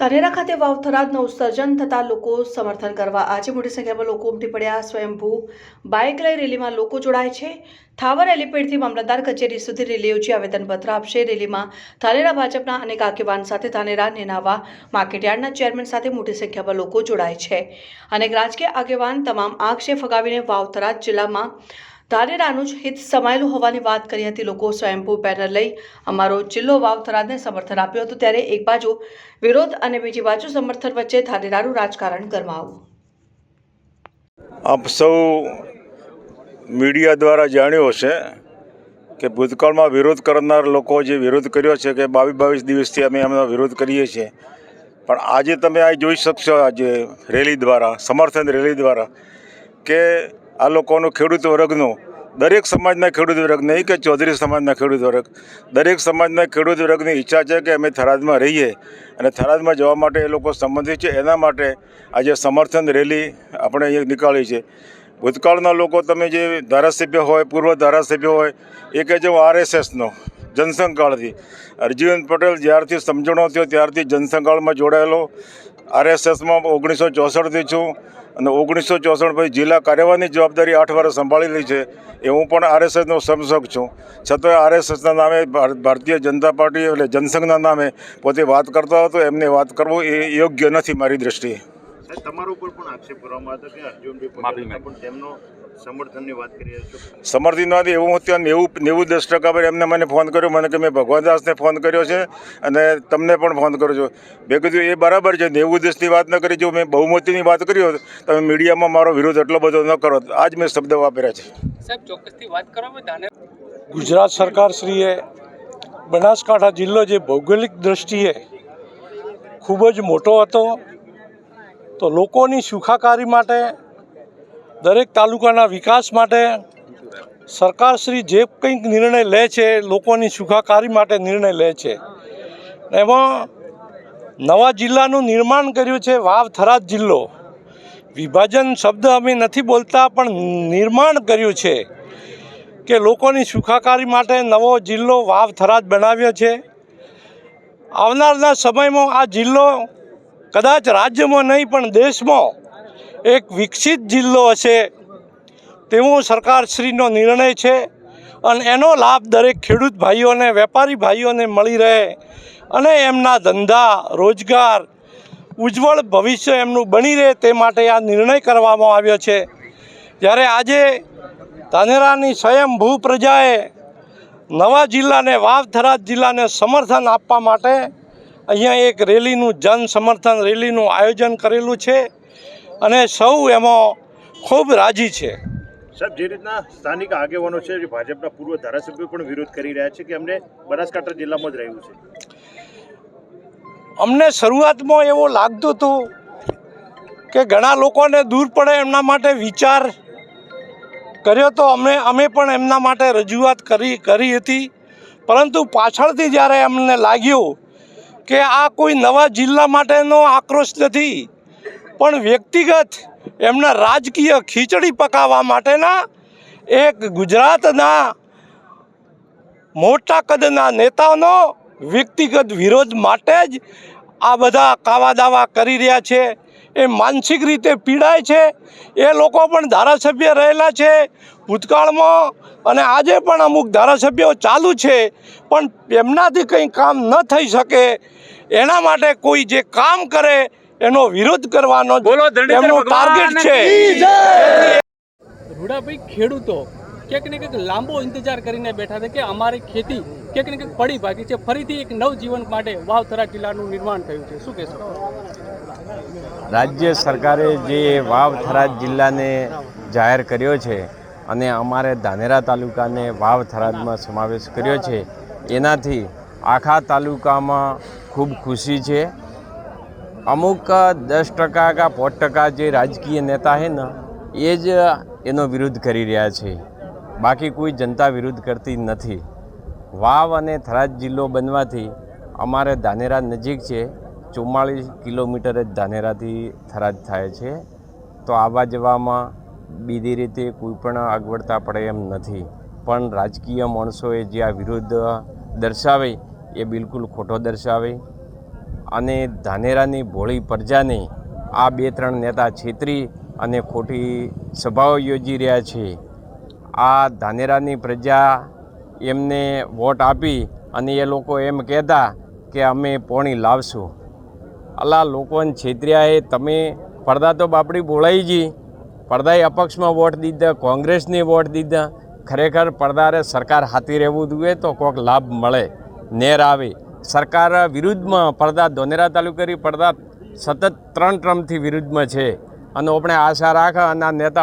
ધાનેરા ખાતે વાવથરાદનું સર્જન થતાં લોકો સમર્થન કરવા આજે મોટી સંખ્યામાં લોકો ઉમટી પડ્યા. સ્વયંભૂ બાઇક લઈ રેલીમાં લોકો જોડાય છે. થાવર એલિપેડથી મામલતદાર કચેરી સુધી રેલી યોજી આવેદનપત્ર આપશે. રેલીમાં ધાનેરા ભાજપના અનેક આગેવાન સાથે ધાનેરા નેનાવા માર્કેટયાર્ડના ચેરમેન સાથે મોટી સંખ્યામાં લોકો જોડાય છે. અનેક રાજકીય આગેવાન તમામ આક્ષેપ ફગાવીને વાવથરાદ જિલ્લામાં ધાનેરાનું જ હિત સમાયેલું હોવાની વાત કરી હતી લોકો સ્વયંભૂ બેનર લઈ. અમારો જિલ્લો વાવથરાદને સમર્થન આપ્યું હતું ત્યારે એક બાજુ વિરોધ અને બીજી બાજુ સમર્થન વચ્ચે ધાનેરાનું રાજકારણ ગરમાવું. આપ સૌ મીડિયા દ્વારા જાણ્યું હશે કે ભૂતકાળમાં વિરોધ કરનાર લોકો જે વિરોધ કર્યો છે કે બાવીસ બાવીસ દિવસથી અમે એમનો વિરોધ કરીએ છીએ. પણ આજે તમે આ જોઈ શકશો આજે રેલી દ્વારા, સમર્થન રેલી દ્વારા કે આ લોકોનું ખેડૂત વર્ગનું, દરેક સમાજના ખેડૂત વર્ગ નહીં કે ચૌધરી સમાજના ખેડૂત વર્ગ. દરેક સમાજના ખેડૂત વર્ગની ઈચ્છા છે કે અમે થરાદમાં રહીએ અને થરાદમાં જવા માટે એ લોકો સંબંધિત છે. એના માટે આજે સમર્થન રેલી આપણે અહીંયા નીકાળી છે. ભૂતકાળના લોકો, તમે જે ધારાસભ્ય હોય, પૂર્વ ધારાસભ્ય હોય, એ કહે છે હું આરએસએસનો જનસંઘકાળથી. અરજીવન પટેલ જ્યારથી સમજણો થયો ત્યારથી જનસંઘકાળમાં જોડાયેલો. આરએસએસમાં ઓગણીસો ચોસઠથી છું અને ઓગણીસો ચોસઠ પછી જિલ્લા કાર્યવાહીની જવાબદારી આઠ વર્ષ સંભાળેલી છે. એ હું પણ આરએસએસનો સમસક છું. છતાં આરએસએસના નામે ભાર- ભારતીય જનતા પાર્ટી એટલે જનસંઘના નામે પોતે વાત કરતો હતો. એમને વાત કરવું એ યોગ્ય નથી મારી દ્રષ્ટિએ. તમારા ઉપર પણ આક્ષેપ કરવામાં હતો કે અર્જુનભાઈ પણ તેમનો સમર્થનની વાત કરી રહ્યા છો? એવું હતું નેવું નેવું દસ ટકા પર એમને મને ફોન કર્યો મને કે મેં ભગવાનદાસને ફોન કર્યો છે અને તમને પણ ફોન કર્યો છો. મેં કીધું એ બરાબર છે નેવું દસની વાત ન કરી જો મેં બહુમતીની વાત કરી હોત તમે મીડિયામાં મારો વિરોધ એટલો બધો ન કરો. આજ મેં શબ્દ વાપર્યા છે. સાહેબ ચોક્કસથી વાત કરો ધાને ગુજરાત સરકારશ્રીએ બનાસકાંઠા જિલ્લો જે ભૌગોલિક દ્રષ્ટિએ ખૂબ જ મોટો હતો તો લોકોની સુખાકારી માટે દરેક તાલુકાના વિકાસ માટે સરકારશ્રી જે કંઈક નિર્ણય લે છે, લોકોની સુખાકારી માટે નિર્ણય લે છે. એમાં નવા જિલ્લાનું નિર્માણ કર્યું છે, વાવ થરાદ જિલ્લો. વિભાજન શબ્દ અમે નથી બોલતા, પણ નિર્માણ કર્યું છે કે લોકોની સુખાકારી માટે નવો જિલ્લો વાવ થરાદ બનાવ્યો છે. આવનારના સમયમાં આ જિલ્લો કદાચ રાજ્યમાં નહીં, પણ દેશમાં એક વિકસિત જિલ્લો હશે તેવો સરકારશ્રીનો નિર્ણય છે અને એનો લાભ દરેક ખેડૂત ભાઈઓને, વેપારી ભાઈઓને મળી રહે અને એમના ધંધા, રોજગાર, ઉજ્જવળ ભવિષ્ય એમનું બની રહે તે માટે આ નિર્ણય કરવામાં આવ્યો છે. જ્યારે આજે ધાનેરાની સ્વયંભૂ પ્રજાએ નવા જિલ્લાને વાવથરાજ જિલ્લાને સમર્થન આપવા માટે અહીંયા એક રેલીનું જન સમર્થન રેલીનું આયોજન કરેલું છે. અને સૌ એમાં ખૂબ રાજી છે. સાહેબ જે રીતના સ્થાનિક આગેવાનો છે જે ભાજપના પૂર્વ ધારાસભ્યો પણ વિરોધ કરી રહ્યા છે કે અમને બનાસકાંઠા જિલ્લામાં જ રહ્યું છે? અમને શરૂઆતમાં એવો લાગતું હતું કે ઘણા લોકોને દૂર પડે એમના માટે વિચાર કર્યો તો અમે અમે પણ એમના માટે રજૂઆત કરી કરી હતી. પરંતુ પાછળથી જ્યારે અમને લાગ્યું કે આ કોઈ નવા જિલ્લા માટેનો આક્રોશ નથી પણ વ્યક્તિગત એમના રાજકીય ખીચડી પકાવવા માટેના એક ગુજરાતના મોટા કદના નેતાઓનો વ્યક્તિગત વિરોધ માટે જ આ બધા કાવા દાવા કરી રહ્યા છે. એ માનસિક રીતે પીડાય છે. એ લોકો પણ ધારાસભ્ય રહેલા છે. ભૂતકાળમાં અને આજે પણ અમુક ધારાસભ્યો ચાલુ છે. પણ એમનાથી કંઈ કામ ન થઈ શકે. એના માટે કોઈ જે કામ કરે એનો વિરોધ કરવાનો એમનો ટાર્ગેટ છે. રૂડાભાઈ ખેડૂતો ક્યાંક ને ક્યાંક લાંબો ઇંતજાર કરીને બેઠા છે કે અમારી ખેતી ક્યાંક ને ક્યાંક પડી ભાગી છે. ફરીથી એક નવજીવન માટે વાવથરા જિલ્લાનું નિર્માણ થયું છે. શું કહેશો? રાજ્ય સરકારે જે વાવ થરાદ જિલ્લાને જાહેર કર્યો છે અને અમારે ધાનેરા તાલુકાને વાવ થરાદમાં સમાવેશ કર્યો છે એનાથી આખા તાલુકામાં ખૂબ ખુશી છે. અમુક દસ ટકા કા પાંચ ટકા જે રાજકીય નેતા છે ને, એ જ એનો વિરોધ કરી રહ્યા છે. બાકી કોઈ જનતા વિરોધ કરતી નથી. વાવ અને થરાદ જિલ્લો બનવાથી અમારે ધાનેરા નજીક છે. ચુમ્માળીસ કિલોમીટર જ ધાનેરાથી થરાદ થાય છે. તો આવવા જવામાં બીજી રીતે કોઈ પણ અગવડતા પડે એમ નથી. પણ રાજકીય માણસોએ જે આ વિરોધ દર્શાવે, એ બિલકુલ ખોટો દર્શાવે. અને ધાનેરાની ભોળી પ્રજાને આ બે ત્રણ નેતા છેતરી અને ખોટી સભાઓ યોજી રહ્યા છે. આ ધાનેરાની પ્રજા એમને વોટ આપી અને એ લોકો એમ કહેતા કે અમે પોણી લાવશું. અલા લોકોને છેતર્યા એ તમે પડદા તો બાપડી બોલાઈજી પડદાએ અપક્ષમાં વોટ દીધા, કોંગ્રેસને વોટ દીધા. ખરેખર પડદારે સરકાર હાથી રહેવું જોઈએ તો કોઈક લાભ મળે, નેર આવે. સરકાર વિરુદ્ધમાં પડદા, ધોનેરા તાલુકાની પડદા સતત ત્રણ ટ્રમથી વિરુદ્ધમાં છે. અને આપણે આશા રાખા અને નેતા